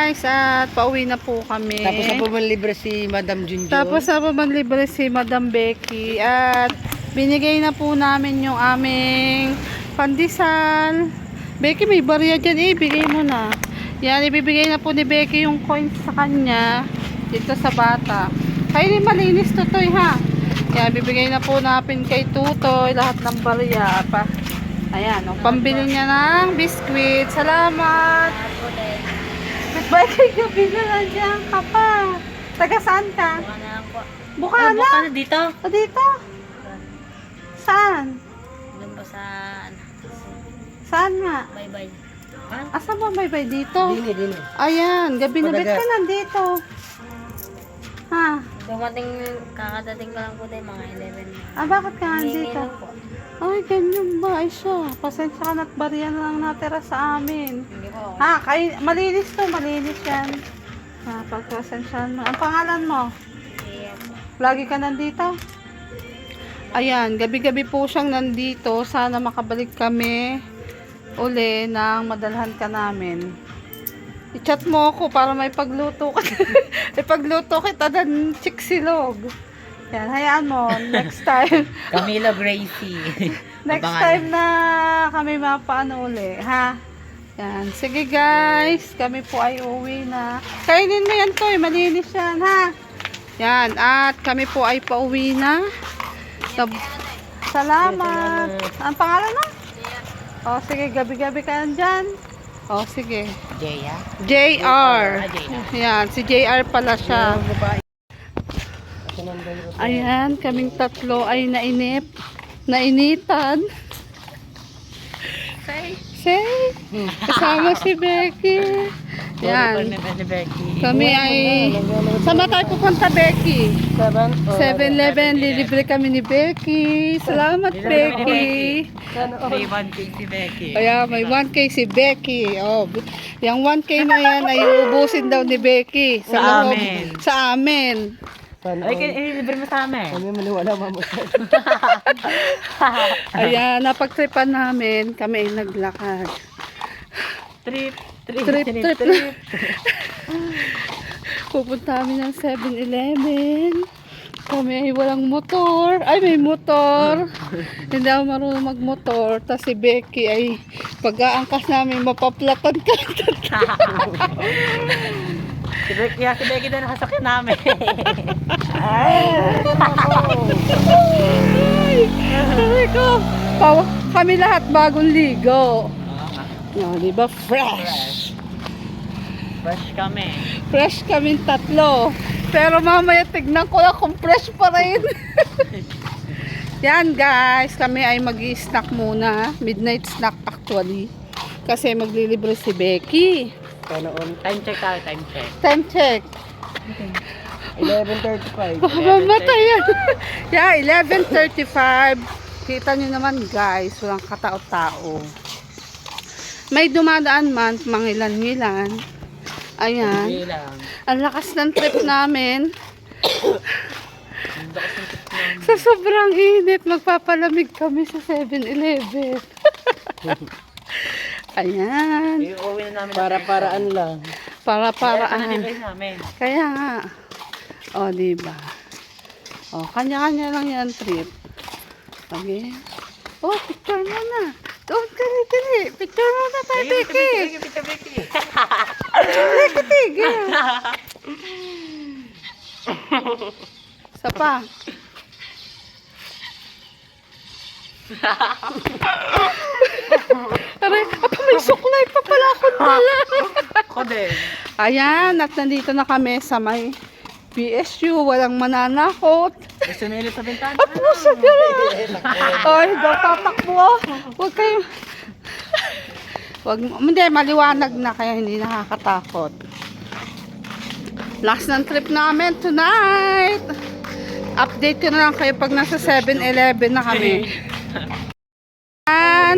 guys at pauwi na po kami. Tapos na po libre si Madam Junjun. Tapos na po manlibre si Madam Becky at binigay na po namin yung aming pandesal. Becky, may barya dyan eh. Bigay mo na. Yan, ibibigay na po ni Becky yung coins sa kanya dito sa bata. Kaya ni malinis tutoy ha. Yan, bibigay na po natin kay Tutoy lahat ng barya pa. Ayan, oh, pambili niya ng biskwit. Salamat! Becky, gabi na nandiyan ka pa. Taga saan ka? Bukana? Bukana dito. O dito? Saan? Doon pa sa ano, Saan nga? bye-bye. Asa ba may bay dito? Dini, dini. Ayan, gabi na Padagas. ka nandito. Dumating, kakadating ka lang po tayo, mga 11. Ah, bakit ka Hindi nandito? po. Ay, ganyan ba? Ay siya. Pasensya ka na't bariya na lang natira sa amin. Hindi po. Ha? Kay, malinis to, malinis yan. Ha, pagkasensyahan mo. Ang pangalan mo? Iya po. Lagi ka nandito? Ayan, gabi-gabi po siyang nandito. Sana makabalik kami uli nang madalhan ka namin. I-chat mo ako para may pagluto ka. Ipagluto kita dan chiksilog. Yan, hayaan mo. Next time. Camilo Gracie. Next time na kami mapaano uli, ha? Yan. Sige guys, kami po ay uwi na. Kainin mo yan to, malinis yan, ha? Yan, at kami po ay pauwi na. Sab- Salamat. Ang pangalan mo? O, sige, gabi-gabi ka dyan. O, sige. Jaya. JR. Ah, JR. Yan, si JR pala siya. Ayan, kaming tatlo ay nainip. Nainitan. Say, kasama si Becky. Yan. ni Becky. Kami ay... Sama tayo pupunta, Becky. Seven. Oh, 7-Eleven, lilibre kami ni Becky. Salamat, Becky. May 1K si Becky. Kaya may 1K si Becky. Oh, yung 1K na yan ay uubusin daw ni Becky. Sa, Sa loob- amin. Sa amin. Sana Ay, all. libre mo sa amin. Kami maniwala mamo. Ayan, napagtripan namin. Kami ay naglakad. Trip. Trip. Trip, trip. Pupunta kami ng 7-Eleven. Kami ay walang motor. Ay, may motor. Hindi ako marunong magmotor. Tapos si Becky ay pag-aangkas namin, mapaplatan ka. Si Becky, si Becky na nakasakyan namin. Sabi ko, pa- kami lahat bagong ligo. No, di ba? Fresh. Fresh kami. Fresh kami tatlo. Pero mamaya tignan ko lang kung fresh pa rin. Yan guys, kami ay mag snack muna. Midnight snack actually. Kasi maglilibre si Becky. Sana all. Time check tayo, time check. Time check. 11.35. Mamatay yan. yeah, 11.35. Kita nyo naman guys, walang katao-tao. May dumadaan man, mangilan-ngilan. Ayan. Ang lakas ng trip namin. Sa sobrang init, magpapalamig kami sa 7-Eleven. Ayan. Iuwi na namin. Para-paraan lang. Para Para paraan. namin. Kaya nga. O, diba? O, kanya-kanya lang yan trip. Okay. Oh, picture mo na. Doon ka rin, dali. Picture mo na tayo, Becky. Becky, Becky. Becky, tigil. Isa pa. Aray, apa may suklay pa pala ako dala. Din. Ayan, at nandito na kami sa may PSU. Walang mananakot. Gusto nila sa bintana. At puso ka na. Ay, tatakbo. Huwag kayo. Wag, hindi, maliwanag na kaya hindi nakakatakot. Last ng trip namin tonight. Update ko na lang kayo pag nasa 7-Eleven na kami. Yan.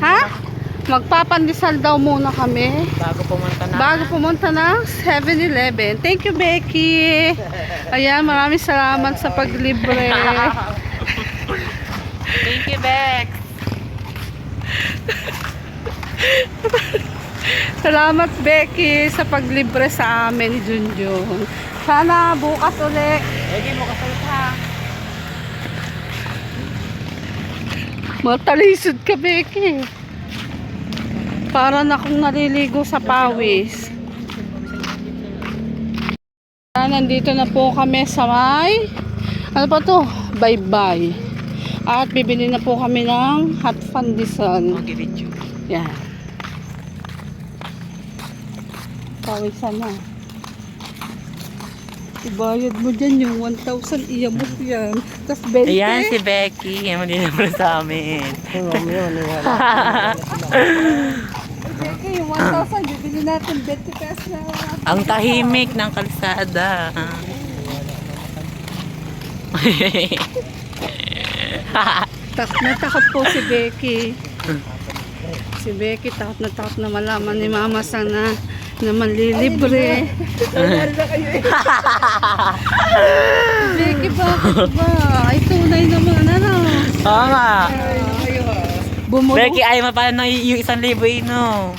Ha? Magpapandesal daw muna kami. bago pumunta na. Bago pumunta ng 7-Eleven. Thank you, Becky. Ayan, maraming salamat sa paglibre. Thank you, Bex. Salamat Becky sa paglibre sa amin ni Junjun. Sana bukas uli. Lagi mo kasalit ha. Matalisod ka Becky. Para na akong naliligo sa pawis. Ah, Nandito na po kami sa may ano pa to? Bye-bye. At bibili na po kami ng hot. Mag-video. Yan. Pawisan na. Ibayad mo dyan yung 1,000 iyabot yan. Tapos 20. Ayan si Becky. Yan din naman sa amin. Oo, yun, yung 1,000 bibili natin 20 pesos na. Ang tahimik ng kalsada. Takot na takot po si Becky. Si Becky takot na takot na malaman ni Mama sana na manlilibre. Becky, bakit ba? Ay, tunay naman, ano? Oo nga. Bumulong. Becky, ay mapala ng y- yung isang libo ino.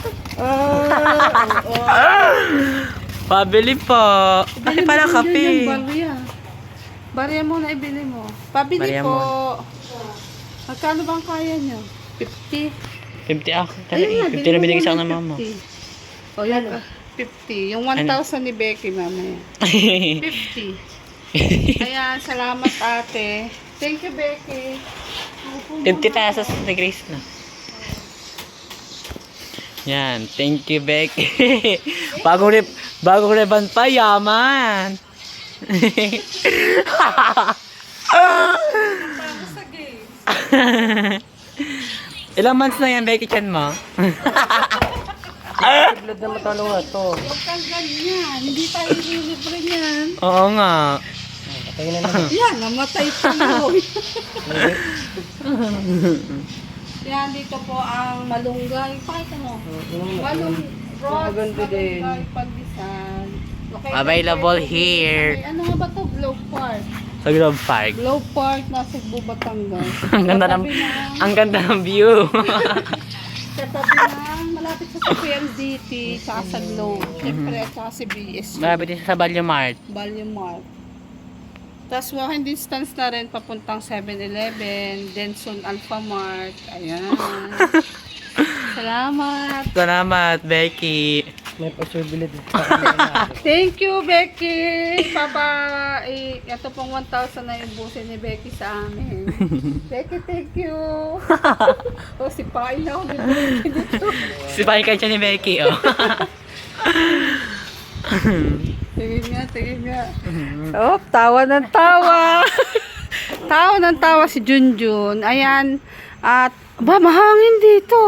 Pabili po. Ay, para Yung kape. barya. Barya mo na ibili mo. Pabili Barya po. Magkano bang kaya nyo? 50? 50 ako. Ayun na, 50 na binigay sa akin ng mama. 50. O yan, ah, 50. Yung 1,000 ni Becky mamaya. 50. Ayan, salamat ate. Thank you, Becky. 50 pesos ni Grace na. Yan, thank you Becky. bagong rip, bagong ribbon pa, yaman. Ilang months na yan, Becky, chan mo? Blood na matalo nga to. Huwag kang ganyan. Hindi tayo ililibre niyan. Oo nga. Patay na naman. Yan, namatay pa yun. Yan, dito po ang malunggay. Pakita mo. Malung rocks, Maganda din. malunggay, pagbisan. Okay, Available okay. here. Ano nga ba to? Globe Park. Sa Grove Park. Globe Park, nasa Cebu, Batangas. Ang ganda ng, ang ganda ng view. Katabi ng malapit sa PLDT, tsaka sa Globe. Siyempre, at saka si BSU. Marami din sa Value Mart. Value Mart. Tapos walking distance na rin papuntang 7-Eleven, Denson Alpha Mart. Ayan. Salamat. Salamat, Becky. May possibility. Thank you, Becky. Papa, eh, ito pong 1,000 na yung busin ni Becky sa amin. Becky, thank you. o, si Pain na ako dito. Sipahin ka siya ni Becky, oh. Tingin nga, tingin nga. Oh, tawa ng tawa. tawa ng tawa si Junjun. Ayan. At, ba, mahangin dito.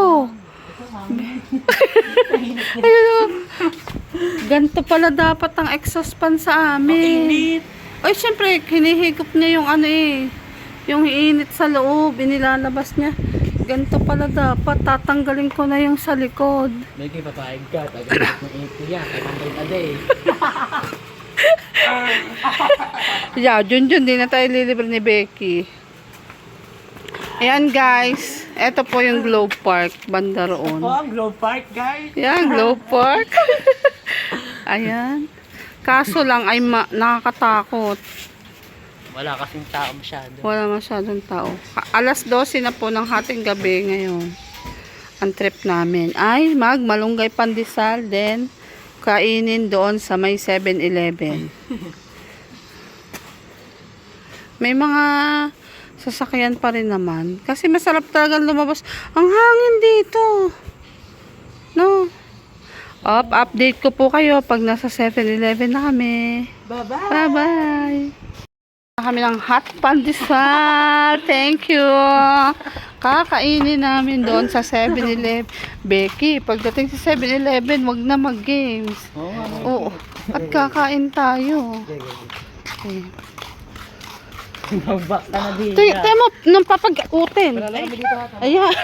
Ayun, oh. Ganto pala dapat ang exhaust fan sa amin. Ay, syempre, hinihigop niya yung ano eh. Yung init sa loob, inilalabas niya. Ganto pala dapat. Tatanggalin ko na yung sa likod. Becky, papayag ka. Tagal ng 80 yan. 500 a day. Yeah, Junjun, di na tayo lilibre ni Becky. Ayan guys, eto po yung Globe Park, banda roon. Oh, Grove Park, guys. Ayan, Globe Park. Ayan. Kaso lang ay nakakatakot. Wala kasing tao masyado. Wala masyadong tao. Alas 12 na po ng hating gabi ngayon. Ang trip namin ay magmalunggay pandesal, then kainin doon sa may 7-Eleven. May mga sasakyan pa rin naman. Kasi masarap talaga lumabas. Ang hangin dito. No. Up, update ko po kayo pag nasa 7-Eleven na kami. Bye-bye. Bye-bye. Kami ng hot pandesal. Thank you. Kakainin namin doon sa 7-Eleven. Becky, pagdating sa 7-Eleven, wag na mag-games. Oo. At kakain tayo. Okay. Mag-back ka na din. Tayo, tayo mo, nung papag-utin. Ayan.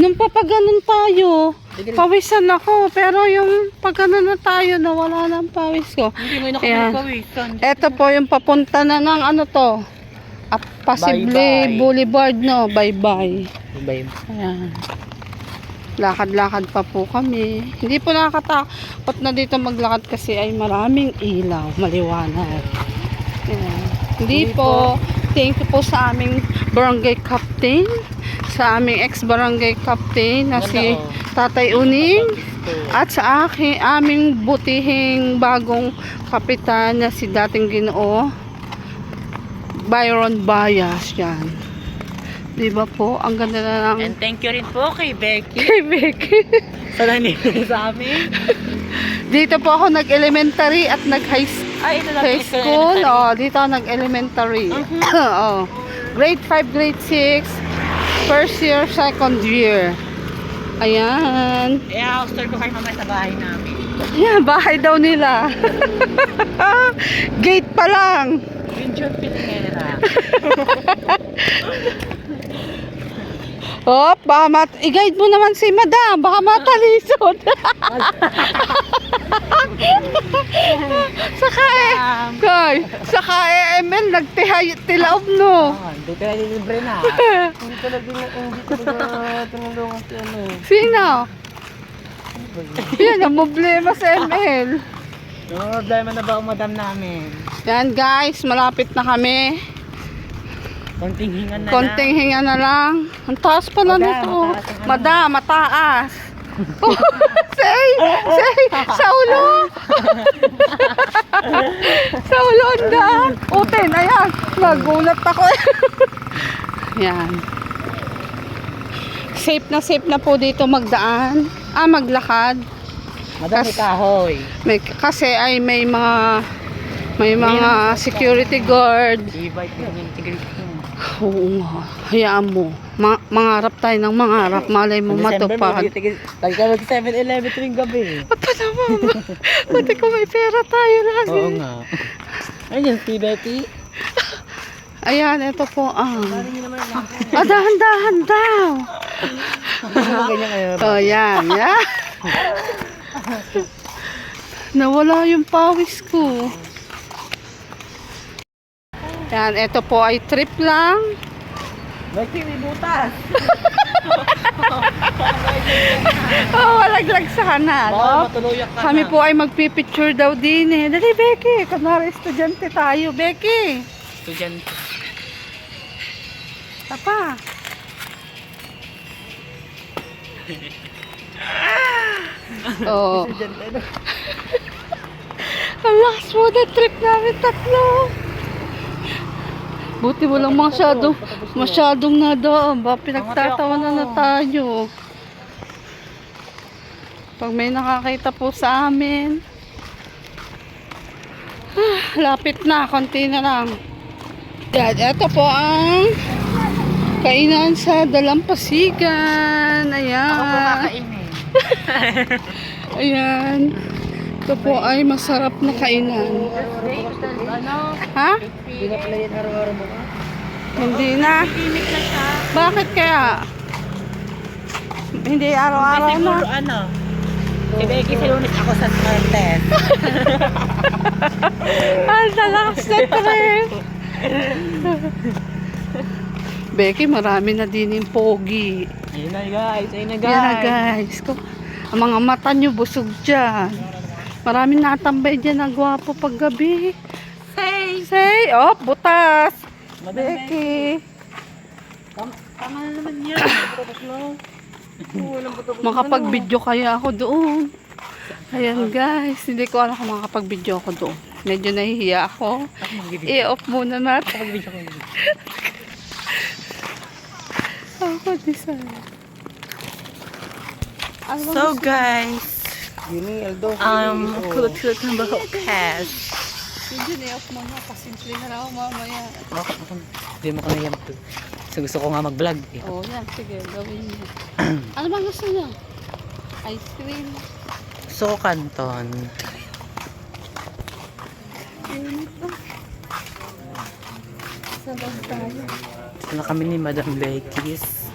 nung papaganon tayo, pawisan ako. Pero yung pagganon na tayo, nawala na ang pawis ko. Hindi mo Ayan. nakapagpawisan. Ito po yung papunta na ng ano to. Ah, possibly Bye-bye. Boulevard, no? Bye-bye. Bye. Ayan. Lakad-lakad pa po kami. Hindi po nakakatakot na dito maglakad kasi ay maraming ilaw, maliwanag. Ayan. Hindi po. Thank you po sa aming barangay captain, sa aming ex-barangay captain na si Tatay Uning at sa aking aming butihing bagong kapitan na si dating Ginoo Byron Bayas yan. Di ba po? Ang ganda na ng And thank you rin po kay Becky kay Becky. sa sa amin. Dito po ako nag-elementary at nag-high Ay, ito lang high school. Oh, dito nag-elementary. oh. Grade 5, grade 6, first year, second year. Ayan. House tour ko kayo mamaya sa bahay namin. Yan, bahay daw nila. Gate pa lang. Yung John Oh, baka mat i-guide mo naman si madam, baka matalisod. saka eh, kay, saka eh, ML, nagtihay, tilaob no. Ah, Hindi ka libre na. Hindi talaga, hindi talaga tinulungan si ano. Sino? Yan, ang problema sa ML. Yung problema na ba ang madam namin? Yan guys, malapit na kami. Konting hingan na Konting hinga na lang. Ang taas pala Madam, nito. Madam, mataas. Oh, say, say, sa ulo. sa ulo, ang daan. Oten, ayan. Nagulat ako. yan. Safe na safe na po dito magdaan. Ah, maglakad. Madam, may kahoy. May, kasi ay may mga may mga security guard. Yung integrity mo. Oo nga. Hayaan mo. Ma- mangarap tayo ng mangarap. Malay mo matupad. Lagi ka mag 7-Eleven tuwing gabi. Apa naman? Pati kung may pera tayo lagi. Oo nga. Ayun, si Betty. Ayan, ito po. Ah, ah dahan-dahan daw. Oh, yan. Yan. Nawala yung pawis ko. Yan, ito po ay trip lang. May butas. Oh, walaglag sa. Baka Oh, ka Kami na. po ay magpipicture daw din eh. Dali, Becky. Kunwari estudyante tayo. Becky. Estudyante. Papa. Oo. Ang lakas mo na trip namin tatlo. Buti walang masyado, masyadong nadaan. Ba, pinagtatawanan na tayo. Pag may nakakita po sa amin. Ah, lapit na, konti na lang. Yan, ito po ang kainan sa Dalampasigan. Ayan. Kainin. Ayan. Ito po ay masarap na kainan. Ha? Hindi na. Bakit kaya? Hindi araw-araw na. Ano, Becky sa lunes ako sa Martes. Ang dalakas na trip. Becky, marami na din yung pogi. Ayun na guys, ayun na Yan na guys. Ang mga mata nyo busog dyan. Maraming natambay dyan na gwapo pag gabi. Say! Say! Oh, butas! Becky! Tama na naman yan. Makapag-video kaya ako doon. Ayan guys, hindi ko alam kung makapag-video ako doon. Medyo nahihiya ako. I-off muna natin. Ako, design. So guys. Um, Oh. kulot-kulot ng bahok cash. Hindi, i-off muna. Pasimple na ako mamaya. Hindi mo ko na yan. So gusto ko nga mag-vlog. eh. Oo, yan. Sige, gawin niyo. ano ba gusto niyo? Ice cream. So, Canton. Init ba? Tayo. Ito na kami ni Madam Becky's.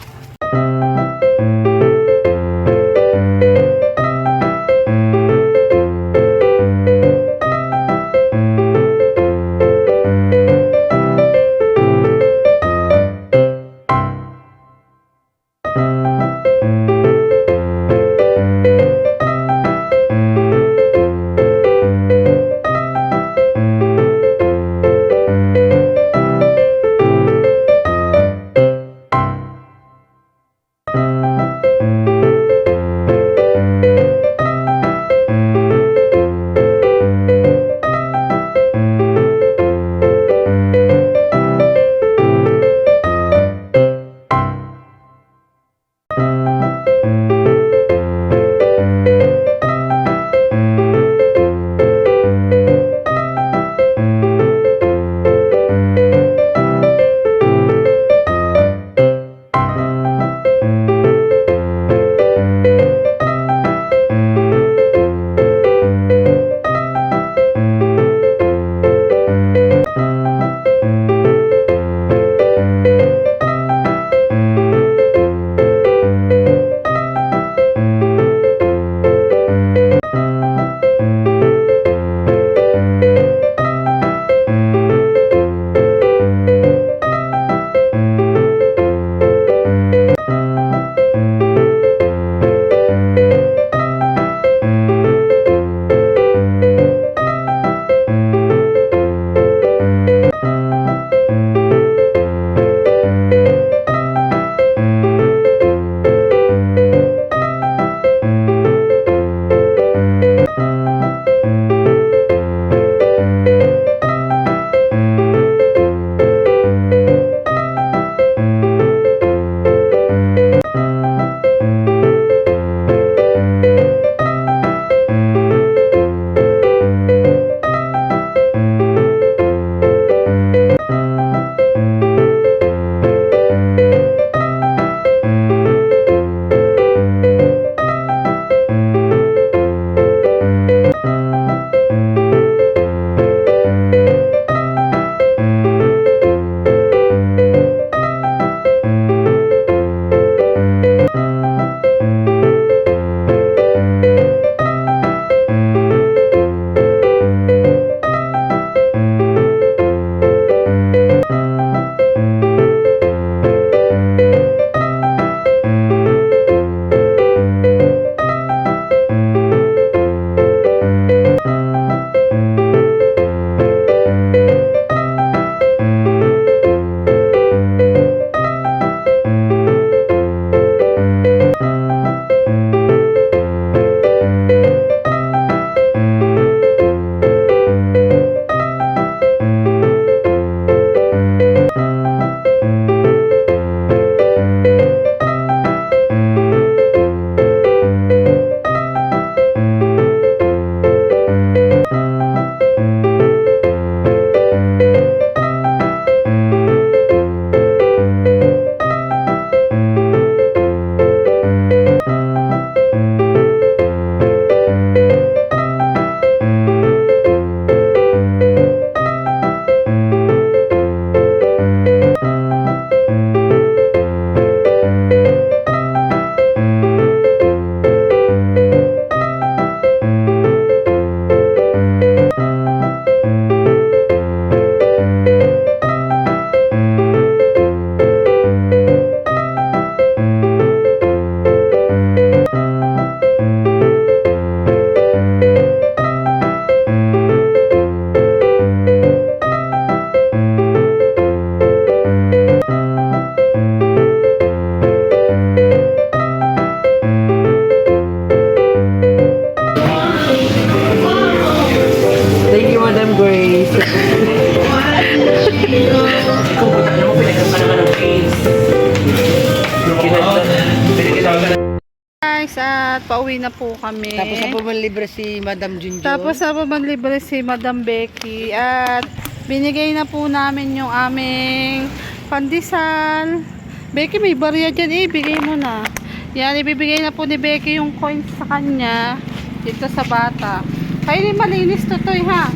Kami. Tapos na po libre si Madam Junjun. Tapos na po manlibre si Madam Becky at binigay na po namin yung aming pandesal. Becky, may barya dyan eh. Bigay mo na. Yan, ibibigay na po ni Becky yung coins sa kanya dito sa bata. Kayo din malinis tutoy ha.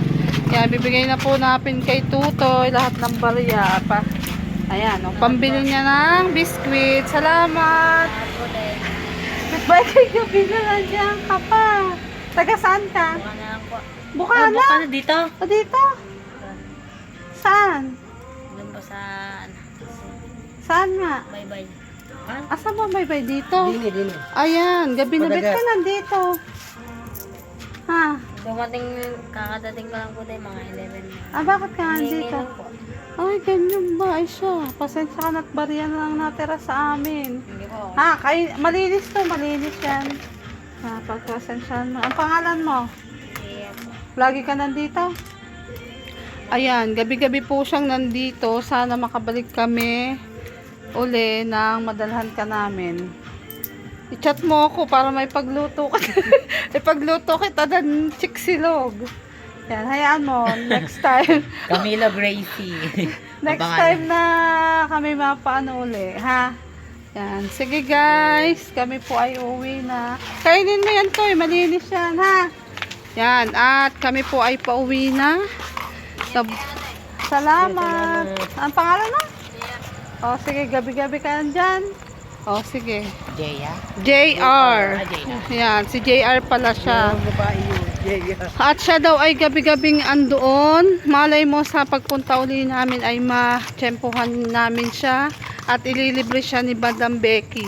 Yan, bibigay na po natin kay Tutoy lahat ng barya pa. Ayan, oh, pambili niya ng biskwit. Salamat! Ako kay gabi na nandiyan ka pa? Taga saan ka? Buka na lang po. Bukana? Buka na dito. O dito? Saan? Doon po sa ano, Saan nga? bye-bye. Ha? Asa ba bay dito? Dini, dini. Ayan, gabi na Padagas. ka nandito. Ha? Dumating, kakadating ko lang po tayo mga 11 na. Ah, bakit ka nandito? lang po. Ay, ganyan ba? Ay siya. Pasensya ka na't bariya na lang natira sa amin. Hindi po. Ha, kay, malinis to, malinis yan. Ha, pagpasensyahan mo. Ang pangalan mo? Po. Lagi ka nandito? Ayan, gabi-gabi po siyang nandito. Sana makabalik kami uli nang madalhan ka namin. I-chat mo ako para may pagluto ka. Ipagluto kita dan chiksilog. Yan, hayaan mo. Next time. Camila Gracie. Next Abangan. time na kami mapaano uli, ha? Yan. Sige guys, kami po ay uwi na. Kainin mo yan to, malinis yan, ha? Yan, at kami po ay pauwi na. Tab- Salamat. Ang pangalan mo? O, sige, gabi-gabi ka nandyan. O, sige. Jaya? JR. Ah, JR. Yan, si JR pala siya. Ang babae. At siya daw ay gabi-gabing andoon. Malay mo sa pagpunta uli namin ay ma-tsempuhan namin siya. At ililibre siya ni Madam Becky.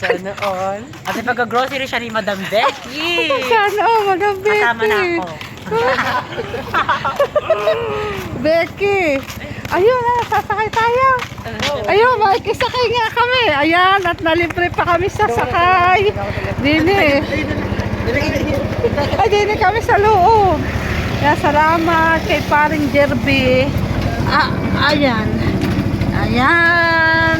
Sana all. At pagka-grocery siya ni Madam Becky. Sana oh, Madam Becky. Kasama na ako. Becky. Ayun na, sasakay tayo. Ayun, makikisakay nga kami. Ayan, at nalibre pa kami sa sakay. Dini. Ay, dini kami sa loob. Kaya salamat kay paring Jerby. Ah, ayan. Ayan.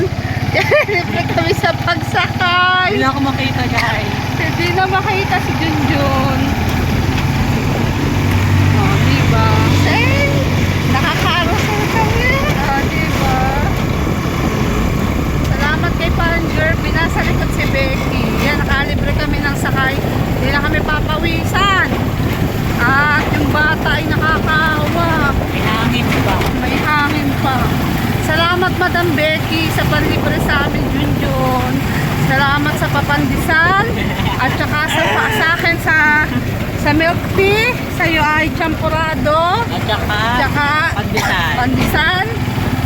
Libre kami sa pagsakay. Hindi na ako makita guys. Hindi na makita si Junjun. Oh, diba? Eh, nakaka-arousal kami. Oh, diba? Salamat kay Parang Jerby. Nasa likod si Becky. Yan, nakalibre kami ng sakay. Hindi na kami papawisan. At yung bata ay nakakahawa. May hangin ba? May hangin pa. Salamat Madam Becky sa panlibre sa amin Junjun. Salamat sa papandisal at saka sa, sa akin sa sa milk tea, sa iyo ay champurado, At saka, saka pandesal. pandesal.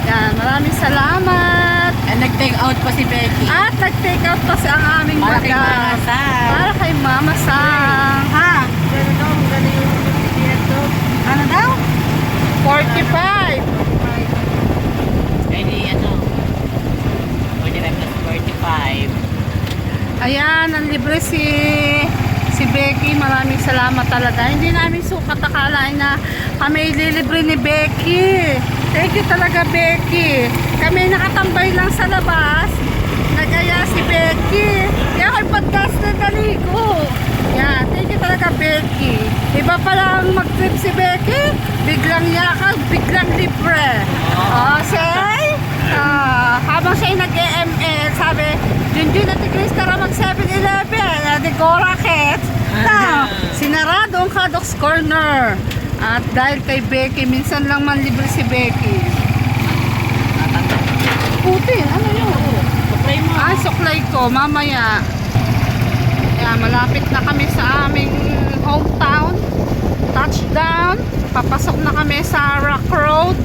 Yan, maraming salamat. And nag-take out pa si Becky. At nag-take out pa sa ang aming Para kay baga. Mama Sam. Para kay Mama Sang. Ha? Ano daw? 45. Ay di ano. 45 plus 45. Ayan, ang libre si si Becky. Maraming salamat talaga. Hindi namin sukat akalain na kami ililibre ni Becky. Thank you talaga, Becky. Kami nakatambay lang sa labas. Nagaya si Becky. Podcast na naligo. Yan, thank you talaga, Becky. Iba pa lang mag-trip si Becky. Biglang yakag, biglang libre. Oh, say? Ah, habang siya nag-EML, sabi, Junjun at Chris tara mag 7-Eleven, at the Gorakets. Na, sinarado ang Kadox Corner. At dahil kay Becky, minsan lang man libre si Becky. Putin, ano yun? Supply mo. Ah, suklay ko, mamaya. Malapit na kami sa aming hometown. Touchdown. Papasok na kami sa Rock Road.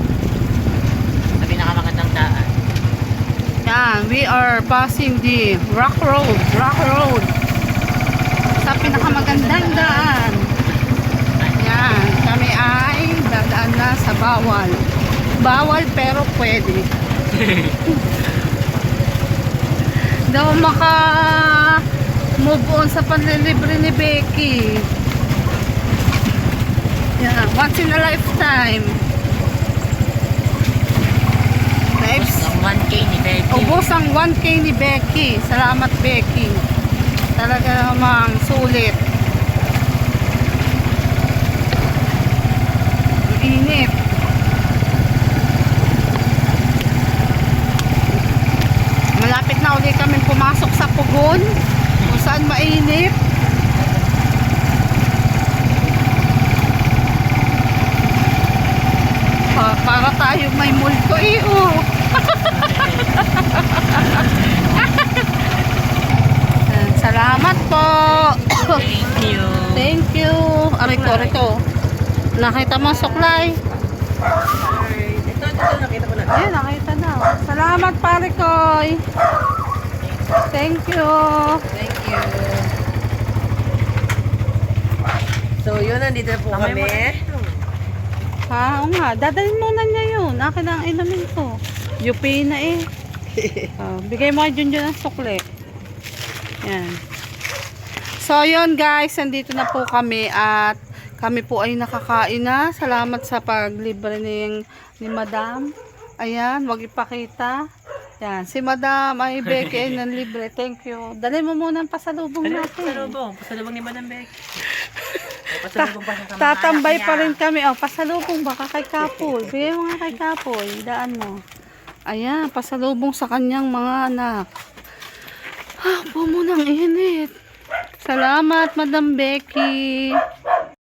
Sa pinakamagandang daan. Yan, we are passing the Rock Road, Rock Road. Sa pinakamagandang daan. Yan, kami ay dadaan na sa bawal. Bawal pero pwede. Daw maka move on sa panlilibre ni Becky. Yan. Once in a lifetime. Lives. Ang 1K ni Becky. Ubos ang 1K ni Becky. Salamat Becky. Talaga namang sulit. Ang Init. Malapit na uli kami pumasok sa pugon. Saan mainit. Pa- para tayo may multo eh. Oh. Salamat po. Thank you. Thank you. Aray ko. Nakita mo suklay? Ito, ito, nakita ko na. Ayun, nakita na. Salamat, pare koy. Thank you. Thank you. So, yun, nandito na po kami. Ha, oo nga. Dadalhin muna niya yun. Akin ang inumin ko. UP na eh. Ah, bigay mo kay Junjun ang sukle. Yan. So, yun guys. Nandito na po kami at kami po ay nakakain na. Salamat sa paglibre ni, ni Madam. Ayan, wag ipakita. Yan, si Madam ay Becky ay nanlibre. Thank you. Dali mo muna ang pasalubong natin. Pasalubong. Pasalubong ni Madam Becky. Ta- tatambay pa rin kami. Oh, pasalubong baka kay Kapoy. Bigay mo nga kay Kapoy. Daan mo. Ayan, pasalubong sa kanyang mga anak. Ah, po mo ng init. Salamat, Madam Becky.